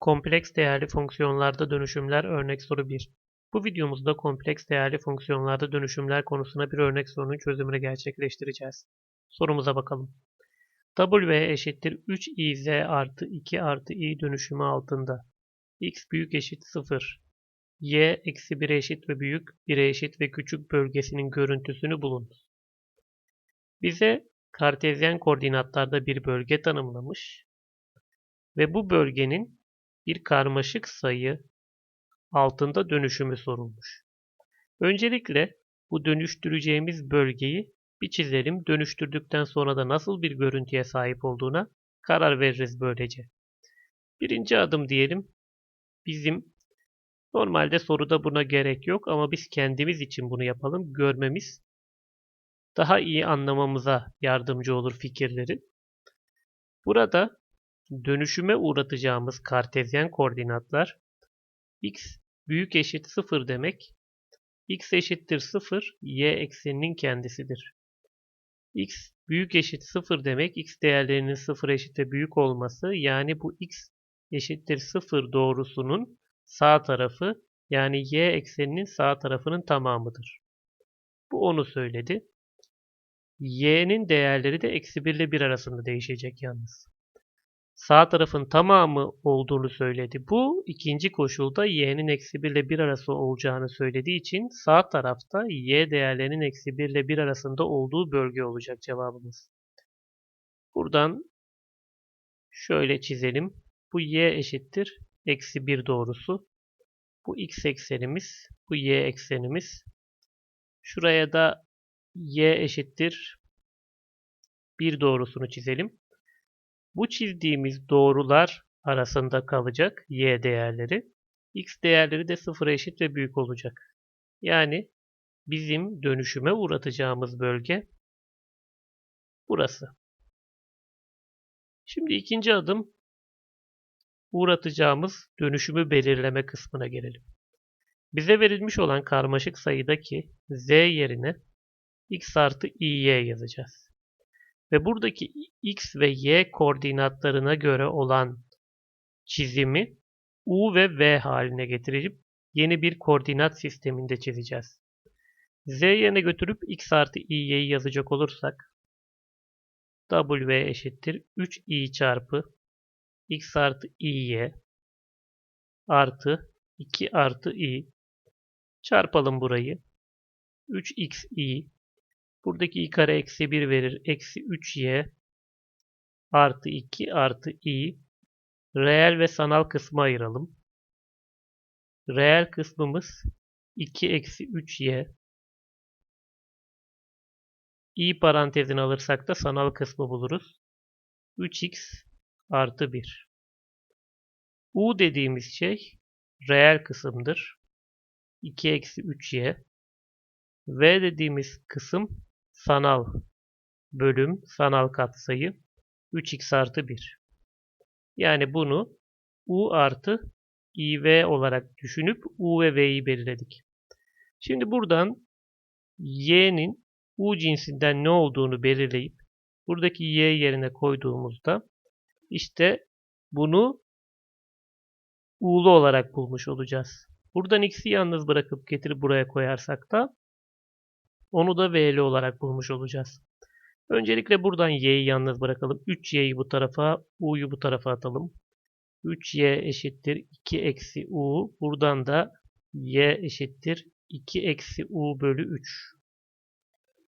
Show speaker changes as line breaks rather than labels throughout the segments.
Kompleks değerli fonksiyonlarda dönüşümler örnek soru 1. Bu videomuzda kompleks değerli fonksiyonlarda dönüşümler konusuna bir örnek sorunun çözümünü gerçekleştireceğiz. Sorumuza bakalım. W eşittir 3iz artı 2 artı i dönüşümü altında. x büyük eşit 0. y eksi 1'e eşit ve büyük, 1'e eşit ve küçük bölgesinin görüntüsünü bulun. Bize kartezyen koordinatlarda bir bölge tanımlamış ve bu bölgenin bir karmaşık sayı altında dönüşümü sorulmuş. Öncelikle bu dönüştüreceğimiz bölgeyi bir çizelim. Dönüştürdükten sonra da nasıl bir görüntüye sahip olduğuna karar veririz böylece. Birinci adım diyelim. Bizim normalde soruda buna gerek yok ama biz kendimiz için bunu yapalım. Görmemiz daha iyi anlamamıza yardımcı olur fikirleri. Burada dönüşüme uğratacağımız kartezyen koordinatlar x büyük eşit 0 demek. x eşittir 0, y ekseninin kendisidir. x büyük eşit 0 demek x değerlerinin 0 eşit ve büyük olması yani bu x eşittir 0 doğrusunun sağ tarafı yani y ekseninin sağ tarafının tamamıdır. Bu onu söyledi. y'nin değerleri de eksi 1 ile 1 arasında değişecek yalnız sağ tarafın tamamı olduğunu söyledi. Bu ikinci koşulda y'nin eksi 1 ile 1 arası olacağını söylediği için sağ tarafta y değerlerinin eksi 1 ile 1 arasında olduğu bölge olacak cevabımız. Buradan şöyle çizelim. Bu y eşittir. Eksi 1 doğrusu. Bu x eksenimiz. Bu y eksenimiz. Şuraya da y eşittir. 1 doğrusunu çizelim. Bu çizdiğimiz doğrular arasında kalacak y değerleri. x değerleri de sıfıra eşit ve büyük olacak. Yani bizim dönüşüme uğratacağımız bölge burası. Şimdi ikinci adım uğratacağımız dönüşümü belirleme kısmına gelelim. Bize verilmiş olan karmaşık sayıdaki z yerine x artı i'y yazacağız. Ve buradaki x ve y koordinatlarına göre olan çizimi u ve v haline getirip yeni bir koordinat sisteminde çizeceğiz. z yerine götürüp x artı i'yi yazacak olursak w eşittir 3i çarpı x artı i'y artı 2 artı i çarpalım burayı 3xi Buradaki i kare eksi 1 verir. Eksi 3y artı 2 artı i. Reel ve sanal kısmı ayıralım. Reel kısmımız 2 eksi 3y. i parantezini alırsak da sanal kısmı buluruz. 3x artı 1. u dediğimiz şey reel kısımdır. 2 eksi 3y. v dediğimiz kısım sanal bölüm, sanal katsayı 3x artı 1. Yani bunu u artı iv olarak düşünüp u ve v'yi belirledik. Şimdi buradan y'nin u cinsinden ne olduğunu belirleyip buradaki y yerine koyduğumuzda işte bunu u'lu olarak bulmuş olacağız. Buradan x'i yalnız bırakıp getirip buraya koyarsak da onu da V'li olarak bulmuş olacağız. Öncelikle buradan y'yi yalnız bırakalım. 3y'yi bu tarafa, u'yu bu tarafa atalım. 3y eşittir 2 eksi u. Buradan da y eşittir 2 eksi u bölü 3.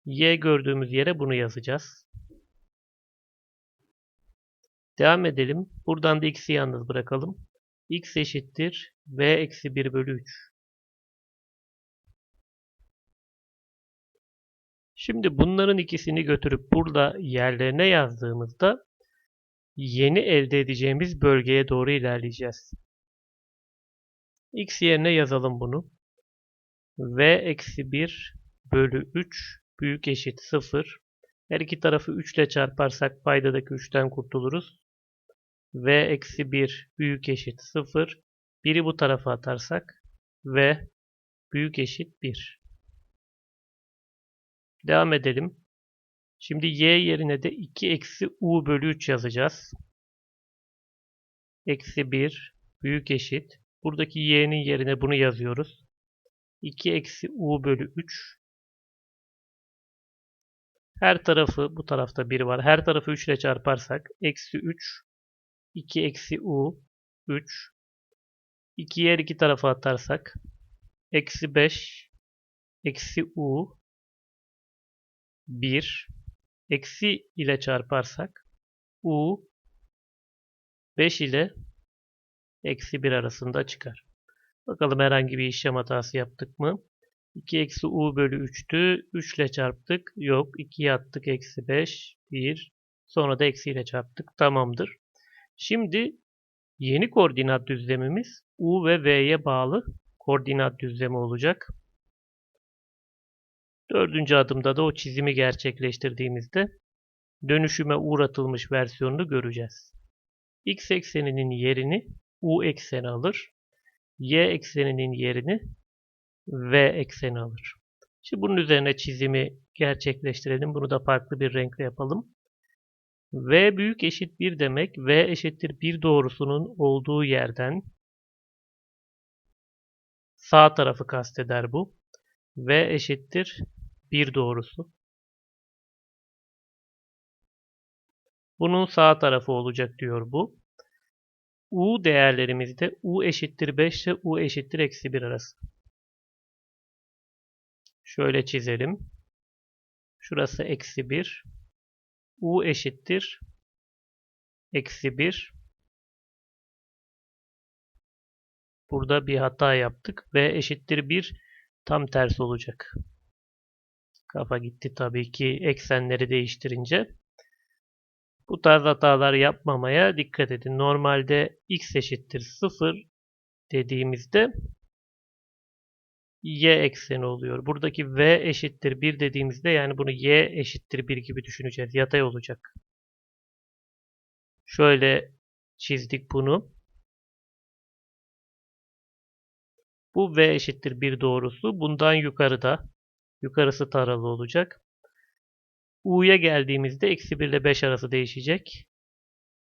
y gördüğümüz yere bunu yazacağız. Devam edelim. Buradan da x'i yalnız bırakalım. x eşittir v eksi 1 bölü 3. Şimdi bunların ikisini götürüp burada yerlerine yazdığımızda yeni elde edeceğimiz bölgeye doğru ilerleyeceğiz. x yerine yazalım bunu. v eksi 1 bölü 3 büyük eşit 0. Her iki tarafı 3 ile çarparsak paydadaki 3'ten kurtuluruz. v eksi 1 büyük eşit 0. Biri bu tarafa atarsak v büyük eşit 1. Devam edelim. Şimdi y yerine de 2 eksi u bölü 3 yazacağız. Eksi 1 büyük eşit. Buradaki y'nin yerine bunu yazıyoruz. 2 eksi u bölü 3. Her tarafı bu tarafta 1 var. Her tarafı 3 ile çarparsak eksi 3 2 eksi u 3 2'yi her iki tarafa atarsak eksi 5 eksi u 1 eksi ile çarparsak u 5 ile eksi 1 arasında çıkar. Bakalım herhangi bir işlem hatası yaptık mı? 2 eksi u bölü 3'tü. 3 ile çarptık. Yok. 2'ye attık. Eksi 5. 1. Sonra da eksi ile çarptık. Tamamdır. Şimdi yeni koordinat düzlemimiz u ve v'ye bağlı koordinat düzlemi olacak. Dördüncü adımda da o çizimi gerçekleştirdiğimizde dönüşüme uğratılmış versiyonunu göreceğiz. X ekseninin yerini U ekseni alır. Y ekseninin yerini V ekseni alır. Şimdi bunun üzerine çizimi gerçekleştirelim. Bunu da farklı bir renkle yapalım. V büyük eşit 1 demek. V eşittir 1 doğrusunun olduğu yerden sağ tarafı kasteder bu. V eşittir 1 doğrusu. Bunun sağ tarafı olacak diyor bu. U değerlerimizde U eşittir 5 ile U eşittir eksi 1 arası. Şöyle çizelim. Şurası eksi 1. U eşittir eksi 1. Burada bir hata yaptık. V eşittir 1 tam tersi olacak. Kafa gitti tabii ki eksenleri değiştirince. Bu tarz hatalar yapmamaya dikkat edin. Normalde x eşittir 0 dediğimizde y ekseni oluyor. Buradaki v eşittir 1 dediğimizde yani bunu y eşittir 1 gibi düşüneceğiz. Yatay olacak. Şöyle çizdik bunu. Bu v eşittir 1 doğrusu. Bundan yukarıda yukarısı taralı olacak. U'ya geldiğimizde eksi 1 ile 5 arası değişecek.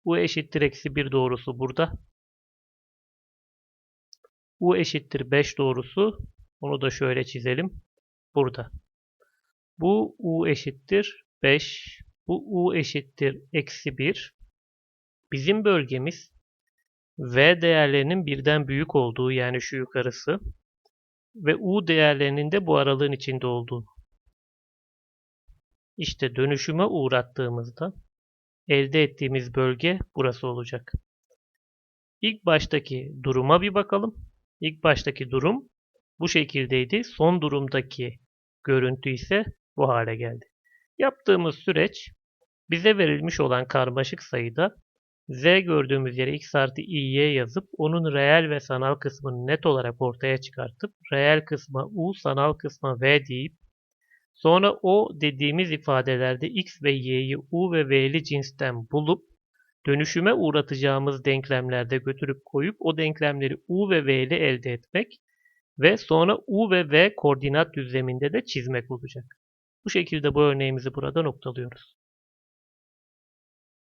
U eşittir eksi 1 doğrusu burada. U eşittir 5 doğrusu. Onu da şöyle çizelim. Burada. Bu U eşittir 5. Bu U eşittir eksi 1. Bizim bölgemiz V değerlerinin birden büyük olduğu yani şu yukarısı ve U değerlerinin de bu aralığın içinde olduğu. İşte dönüşüme uğrattığımızda elde ettiğimiz bölge burası olacak. İlk baştaki duruma bir bakalım. İlk baştaki durum bu şekildeydi. Son durumdaki görüntü ise bu hale geldi. Yaptığımız süreç bize verilmiş olan karmaşık sayıda z gördüğümüz yere x artı i'y yazıp onun reel ve sanal kısmını net olarak ortaya çıkartıp reel kısma u, sanal kısma v deyip Sonra o dediğimiz ifadelerde x ve y'yi u ve v'li cinsten bulup dönüşüme uğratacağımız denklemlerde götürüp koyup o denklemleri u ve v'li elde etmek ve sonra u ve v koordinat düzleminde de çizmek olacak. Bu şekilde bu örneğimizi burada noktalıyoruz.